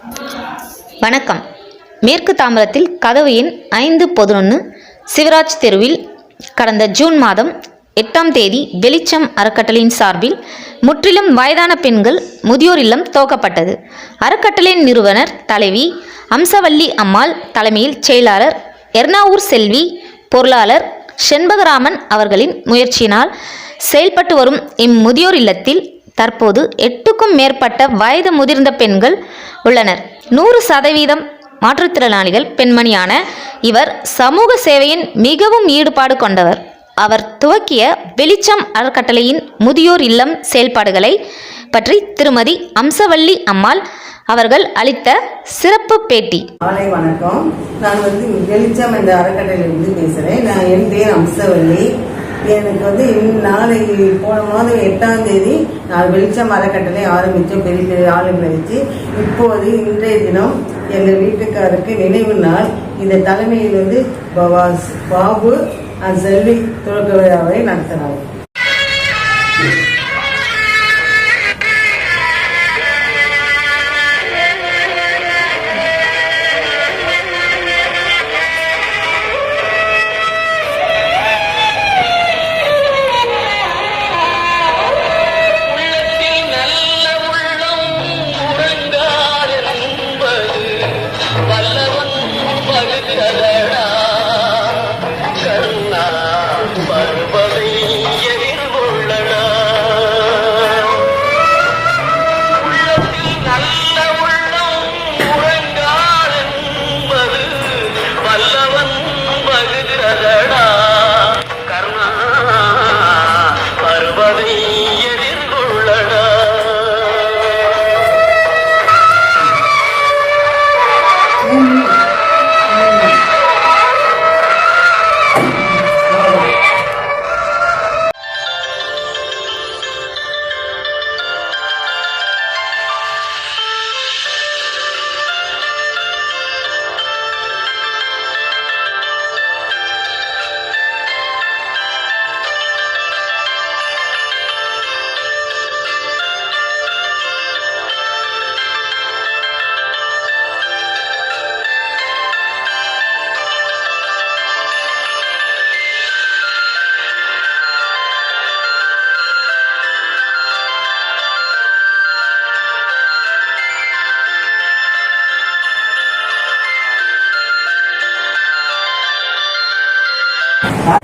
வணக்கம். மேற்கு தாம்பரத்தில் கதவு எண் ஐந்து பதினொன்று சிவராஜ் தெருவில் கடந்த ஜூன் மாதம் எட்டாம் தேதி வெளிச்சம் அறக்கட்டளையின் சார்பில் முற்றிலும் வயதான பெண்கள் முதியோர் இல்லம் துவக்கப்பட்டது. அறக்கட்டளையின் நிறுவனர் தலைவி அம்சவல்லி அம்மாள் தலைமையில் செயலாளர் எர்ணாவூர் செல்வி பொருளாளர் செண்பகராமன் அவர்களின் முயற்சியினால் செயல்பட்டு வரும் இம்முதியோர் இல்லத்தில் தற்போது எட்டுக்கும் மேற்பட்ட வயது முதிர்ந்த பெண்கள் உள்ளனர். நூறு சதவீதம் மாற்றுத்திறனாளிகள் பெண்மணியான இவர் சமூக சேவையின் மிகவும் ஈடுபாடு கொண்டவர். அவர் துவக்கிய வெளிச்சம் அறக்கட்டளையின் முதியோர் இல்லம் செயல்பாடுகளை பற்றி திருமதி அம்சவள்ளி அம்மாள் அவர்கள் அளித்த சிறப்பு பேட்டி. காலை வணக்கம். நான் வந்து வெளிச்சம் என்ற அறக்கட்டளையிலிருந்து பேசுகிறேன் நான் என் பேர் அம்சவள்ளி எனக்கு வந்து நாளை போன மாதம் எட்டாம் தேதி நான் வெளிச்சம் அறக்கட்டளை ஆரம்பித்தோம் பெரிய பெரிய ஆளுங்களை வச்சு இப்போது இன்றைய தினம் எங்கள் வீட்டுக்காருக்கு நினைவு நாள். இந்த தலைமையில் வந்து பவா- பாபு செல்வி துவக்க விழாவை நடத்தினார்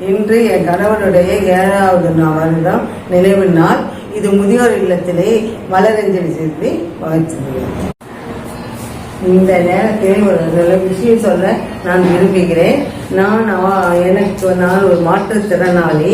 இன்று என் கணவனுடைய ஏழாவது வருடம் நினைவு நாள். இது முதியோர் இல்லத்திலே மலரஞ்சலி செலுத்தி வாழ்த்துகிறேன். இந்த நேரத்தில் ஒரு விஷயம் சொல்ல நான் விரும்புகிறேன் நான் எனக்கு நான் ஒரு மாற்றுத்திறனாளி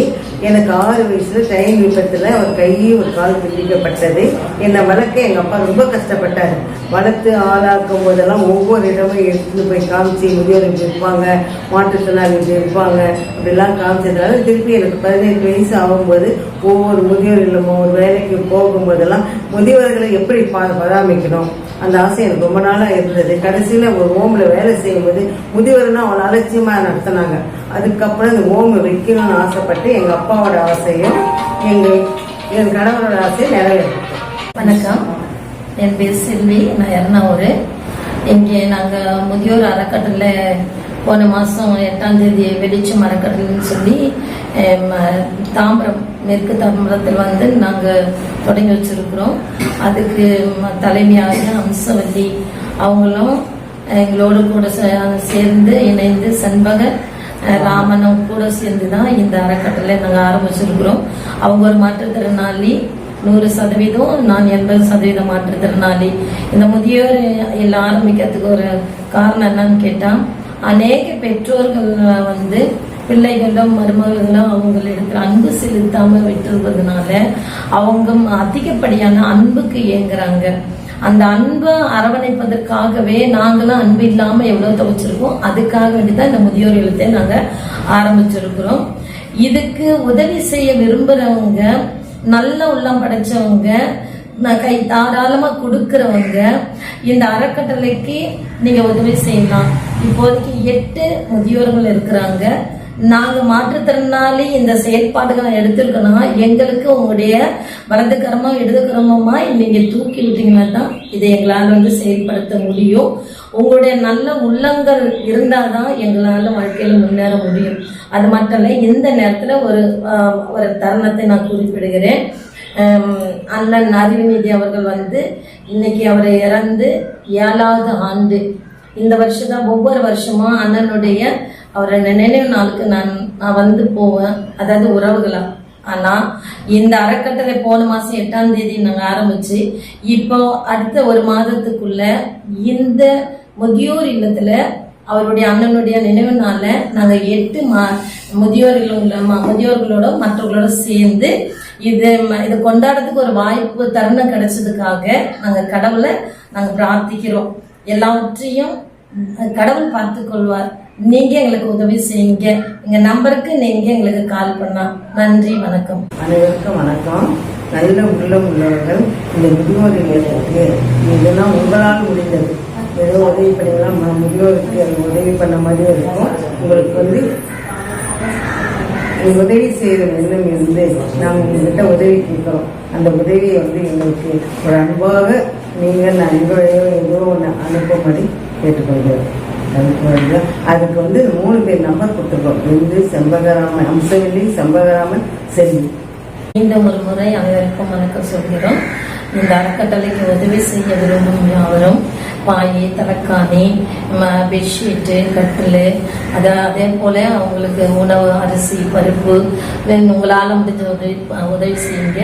எனக்கு ஆறு வயசுல ட்ரெயின் விபத்துல ஒரு கையை ஒரு கால் பிடிக்கப்பட்டது. என்னை வளர்க்க எங்க அப்பா ரொம்ப கஷ்டப்பட்டார். வளர்த்து ஆளாக்கும் போதெல்லாம் ஒவ்வொரு இடமும் எடுத்துட்டு போய் காமிச்சு முதியோர் இருப்பாங்க மாற்றுத்திறனாளி இருப்பாங்க அப்படிலாம் காமிச்சதுனால திருப்பி எனக்கு பதினெட்டு வயசு ஆகும்போது ஒவ்வொரு முதியோர் இல்லமோ ஒரு வேலைக்கு போகும்போதெல்லாம் முதியோர்களை எப்படி பராமரிக்கணும்? அந்த ஆசை எனக்கு ரொம்ப நாளாக இருந்தது. கடைசியில் ஒரு ஹோமில் வேலை செய்யும்போது முதியோர்னா அவளை அலட்சியமா நடத்தினாங்க. அதுக்கப்புறம் இந்த ஓம் வைக்கணும்னு ஆசைப்பட்டு எங்க அப்பாவோட ஆசையும் எங்க என் கணவரோட ஆசையும் நிறைவேறிட்டேன் வணக்கம். என் பேர் செல்வி நான் எறணாவூர். இங்கே நாங்கள் முதியோர் அறக்கட்டளை போன மாதம் எட்டாம் தேதி வெளிச்சம் அறக்கட்டளைன்னு சொல்லி தாம்பரம் மேற்கு தாம்பரத்தில் வந்து நாங்கள் தொடங்கி வச்சிருக்கிறோம். அதுக்கு ம- தலைமையாக அம்சவல்லி அவங்களும் எங்களோடு கூட சே- சேர்ந்து இணைந்து செண்பக ராமனும் கூட சேர்ந்து தான் இந்த அறக்கட்டளை நாங்கள் ஆரம்பிச்சிருக்கிறோம். அவங்க ஒரு மாற்றுத்திறனாளி நூறு சதவீதம் நான் எண்பது சதவீதம் மாற்றுத்திறனாளி. இந்த முதியோர் எல்லாம் ஆரம்பிக்கிறதுக்கு ஒரு காரணம் என்னன்னு கேட்டா அநேக பெற்றோர்கள் வந்து பிள்ளைகளும் மருமகளும் அவங்களிடத்தில் அன்பு செலுத்தாம விட்டுருப்பதுனால அவங்க அதிகப்படியான அன்புக்கு இயங்குறாங்க அந்த அன்பை அரவணைப்பதற்காகவே நாங்களும் அன்பு இல்லாம எவ்வளவு துவைச்சிருக்கோம் அதுக்காக வேண்டிதான் இந்த முதியோர் இல்லத்தை நாங்க ஆரம்பிச்சிருக்கிறோம். இதுக்கு உதவி செய்ய விரும்புறவங்க நல்ல உள்ளம் படைச்சவங்க கை தாராளமா கொடுக்கறவங்க இந்த அறக்கட்டளைக்கு நீங்க உதவி செய்யலாம். இப்போதைக்கு எட்டு முதியோர்கள் இருக்கிறாங்க. நாங்கள் மாற்றுத்திறனாளி இந்த செயல்பாடுகளை எடுத்திருக்கோம்னா எங்களுக்கு உங்களுடைய வலதுக்கரமா இடதுக்கரமா நீங்கள் தூக்கி விட்டீங்கன்னா தான் இதை எங்களால் வந்து செயல்படுத்த முடியும். உங்களுடைய நல்ல உள்ளங்கள் இருந்தால் தான் எங்களால் வாழ்க்கையில் முன்னேற முடியும். அது மட்டும் இல்லை இந்த நேரத்தில் ஒரு ஒரு தருணத்தை நான் குறிப்பிடுகிறேன். அண்ணன் அருள்நிதி அவர்கள் வந்து இன்னைக்கு அவர் இறந்து ஏழாவது ஆண்டு. இந்த வருஷம் தான் ஒவ்வொரு வருஷமும் அண்ணனுடைய அவரை நினைவு நாளுக்கு நான் நான் வந்து போவேன். அதாவது உறவுகளா? ஆனா இந்த அறக்கட்டளை போன மாசம் எட்டாம் தேதி நாங்கள் ஆரம்பிச்சு இப்போ அடுத்த ஒரு மாதத்துக்குள்ள இந்த முதியோர் இல்லத்துல அவருடைய அண்ணனுடைய நினைவு நாளில் நாங்க எட்டு மா முதியோர்களும் உள்ள முதியோர்களோட மற்றவர்களோட சேர்ந்து இது ம- கொண்டாடுறதுக்கு ஒரு வாய்ப்பு தருணம் கிடைச்சதுக்காக நாங்க கடவுளை நாங்க பிரார்த்திக்கிறோம். எல்லாவற்றையும் கடவுள் பார்த்து கொள்வார். நீங்க எங்களுக்கு உதவி செய்யுங்க. எங்க நம்பருக்கு நீங்க எங்களுக்கு கால் பண்ணா. நன்றி வணக்கம். அனைவருக்கும் வணக்கம். நல்ல உள்ளம் உள்ளவர்கள் இந்த முதியோர்களுக்கு இதெல்லாம் உங்களால் முடிந்தது. ஏதோ உதவி பண்ணீங்கன்னா முதியோருக்கு உதவி பண்ண மாதிரி இருக்கும். உங்களுக்கு வந்து உதவி செய்கிற எண்ணம் இருந்து நாங்கள் உங்ககிட்ட உதவி கேட்குறோம். அந்த உதவியை வந்து எங்களுக்கு ஒரு அன்பாக நீங்கள் அன்பையோ ஏதோ ஒன்று அனுப்பும்படி கேட்டுக்கொள்கிறோம். அதுக்கு வந்து மூணு பேர் நம்பர் கொடுத்துருக்கோம். இந்து செம்பகராமன் அம்சவெளி செம்பகராமன் செல்வி மீண்டும் ஒரு முறை அனைவருக்கும் வணக்கம் சொல்கிறோம். இந்த அறக்கட்டளைக்கு உதவி செய்ய விரும்பும் யாவரும் பாய் தலைக்காணி ம- பெட்ஷீட்டு கட்டில் அதை அதே போல அவங்களுக்கு உணவு அரிசி பருப்பு உங்களால் முடிஞ்ச உதவி உதவி செய்யுங்க.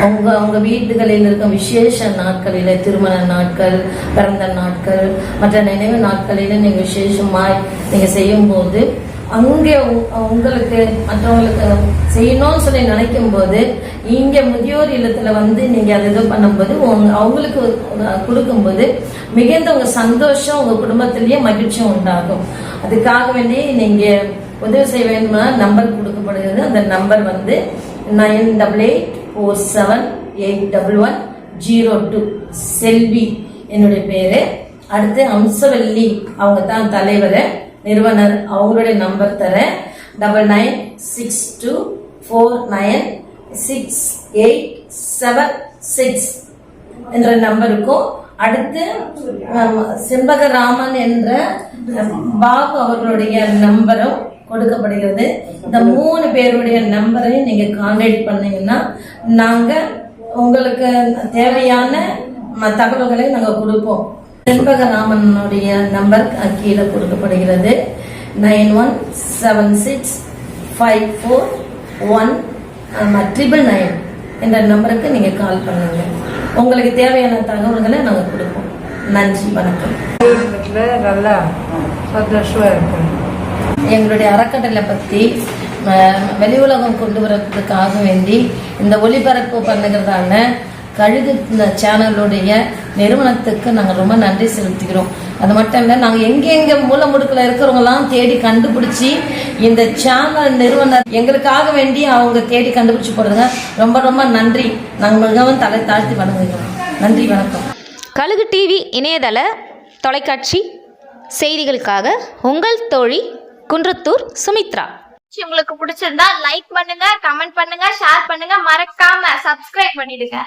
அவங்க அவங்க வீடுகளில் இருக்கும் விசேஷ நாட்களில் திருமண நாட்கள் பிறந்த நாட்கள் மற்ற நினைவு நாட்களில் நீங்கள் விசேஷமாக நீங்கள் செய்யும்போது அங்கே உங்களுக்கு மற்றவங்களுக்கு செய்யணும்னு சொல்லி நினைக்கும் போது இங்க முதியோர் இல்லத்துல வந்து நீங்க அதை இது பண்ணும்போது அவங்களுக்கு கொடுக்கும்போது மிகுந்த உங்க சந்தோஷம் உங்க குடும்பத்திலேயே மகிழ்ச்சியும் உண்டாகும். அதுக்காக வேண்டி நீங்க உதவி செய்ய வேண்டும்னா நம்பர் கொடுக்கப்படுகிறது. அந்த நம்பர் வந்து nine double eight four seven eight double one zero two. Selvi என்னுடைய பேரு. அடுத்து அம்சவல்லி அவங்க தான் தலைவர். நிறுவனர் அவங்களுடைய நம்பர் தரேன். Double nine six two four nine six eight seven six என்ற நம்பருக்கும் அடுத்து செண்பகராமன் என்ற பாபு அவர்களுடைய நம்பரும் கொடுக்கப்படுகிறது. இந்த மூணு பேருடைய நம்பரையும் நீங்க கான்டாக்ட் பண்ணீங்கன்னா நாங்க உங்களுக்கு தேவையான ம- தகவல்களை நாங்க கொடுப்போம். செண்பகராமனுடைய நம்பர் கீழே கொடுக்கப்படுகிறது. Nine one seven six five four one triple nine என்ற நம்பருக்கு நீங்க கால் பண்ணுங்க. உங்களுக்கு தேவையான தகவல்களை நாங்க கொடுப்போம். நன்றி வணக்கம். நல்லா சந்தோஷமாக இருக்கும் எங்களுடைய அறக்கட்டளை பற்றி வெளி உலகம் கொண்டு வரதுக்காக வேண்டி இந்த ஒளிபரப்பு பண்ணுகிறதான கழுகு இந்த சேனலுடைய நிறுவனத்துக்கு நாங்கள் ரொம்ப நன்றி செலுத்துகிறோம். அது மட்டும் இல்லை நாங்கள் எங்கெங்க மூல முடுக்கில் இருக்கிறவங்கலாம் தேடி கண்டுபிடிச்சி இந்த சேனல் நிறுவனர் எங்களுக்காக வேண்டி அவங்க தேடி கண்டுபிடிச்சி போடுறதுங்க ரொம்ப ரொம்ப நன்றி. நாங்கள் மிகவும் தலை தாழ்த்தி வணங்குகிறோம். நன்றி வணக்கம். கழுகு டிவி இணையதள தொலைக்காட்சி செய்திகளுக்காக உங்கள் தோழி குன்றத்தூர் சுமித்ரா. உங்களுக்கு பிடிச்சிருந்தா லைக் பண்ணுங்க கமெண்ட் பண்ணுங்க ஷேர் பண்ணுங்க. மறக்காம சப்ஸ்கிரைப் பண்ணிடுங்க.